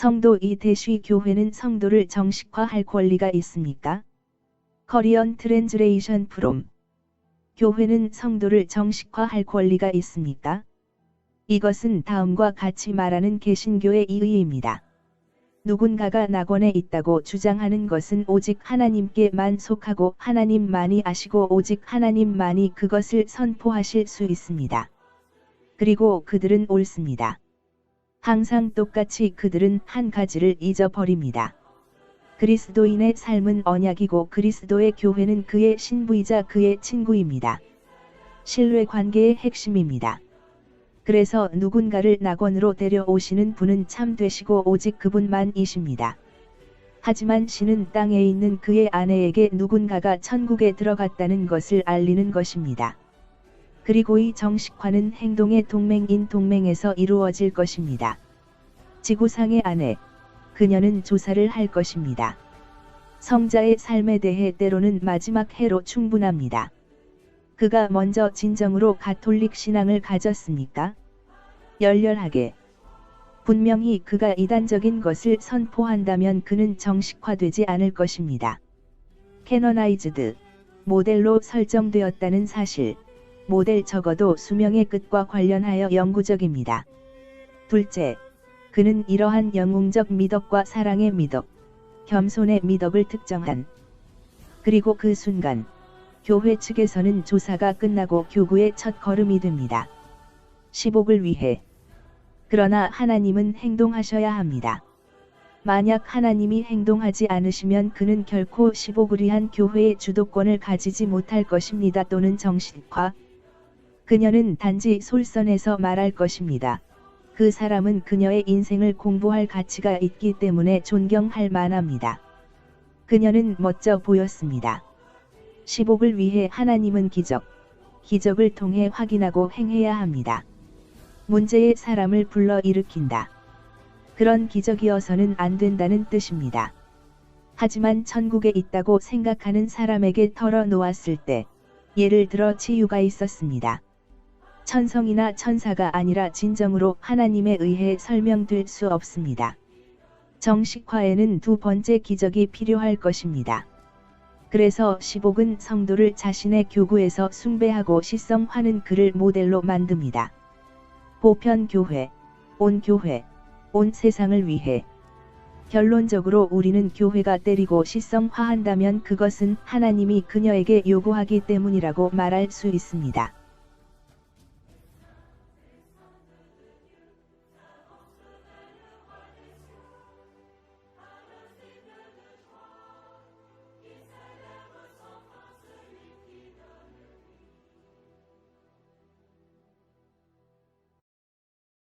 성도 이대시 교회는 성도를 정식화할 권리가 있습니까? 커리언 트랜즈레이션 프롬 교회는 성도를 정식화할 권리가 있습니까? 이것은 다음과 같이 말하는 개신교의 이의입니다. 누군가가 낙원에 있다고 주장하는 것은 오직 하나님께만 속하고 하나님만이 아시고 오직 하나님만이 그것을 선포하실 수 있습니다. 그리고 그들은 옳습니다. 항상 똑같이 그들은 한 가지를 잊어버립니다. 그리스도인의 삶은 언약이고 그리스도의 교회는 그의 신부이자 그의 친구입니다. 신뢰 관계의 핵심입니다. 그래서 누군가를 낙원으로 데려오시는 분은 참 되시고 오직 그분만이십니다. 하지만 신은 땅에 있는 그의 아내에게 누군가가 천국에 들어갔다는 것을 알리는 것입니다. 그리고 이 정식화는 행동의 동맹인 동맹에서 이루어질 것입니다. 지구상의 아내, 그녀는 조사를 할 것입니다. 성자의 삶에 대해 때로는 마지막 해로 충분합니다. 그가 먼저 진정으로 가톨릭 신앙을 가졌습니까? 열렬하게. 분명히 그가 이단적인 것을 선포한다면 그는 정식화되지 않을 것입니다. 캐너나이즈드, 모델로 설정되었다는 사실, 모델 적어도 수명의 끝과 관련하여 영구적입니다. 둘째, 그는 이러한 영웅적 미덕과 사랑의 미덕, 겸손의 미덕을 특정한 그리고 그 순간 교회 측에서는 조사가 끝나고 교구의 첫 걸음이 됩니다. 시복을 위해 그러나 하나님은 행동하셔야 합니다. 만약 하나님이 행동하지 않으시면 그는 결코 시복을 위한 교회의 주도권을 가지지 못할 것입니다 또는 정신과 그녀는 단지 솔선해서 말할 것입니다. 그 사람은 그녀의 인생을 공부할 가치가 있기 때문에 존경할 만합니다. 그녀는 멋져 보였습니다. 시복을 위해 하나님은 기적, 기적을 통해 확인하고 행해야 합니다. 문제의 사람을 불러 일으킨다. 그런 기적이어서는 안 된다는 뜻입니다. 하지만 천국에 있다고 생각하는 사람에게 털어놓았을 때, 예를 들어 치유가 있었습니다. 천성이나 천사가 아니라 진정으로 하나님에 의해 설명될 수 없습니다. 정식화에는 두 번째 기적이 필요할 것입니다. 그래서 시복은 성도를 자신의 교구에서 숭배하고 시성하는 그를 모델로 만듭니다. 보편 교회, 온 교회, 온 세상을 위해. 결론적으로 우리는 교회가 때리고 시성화한다면 그것은 하나님이 그녀에게 요구하기 때문이라고 말할 수 있습니다.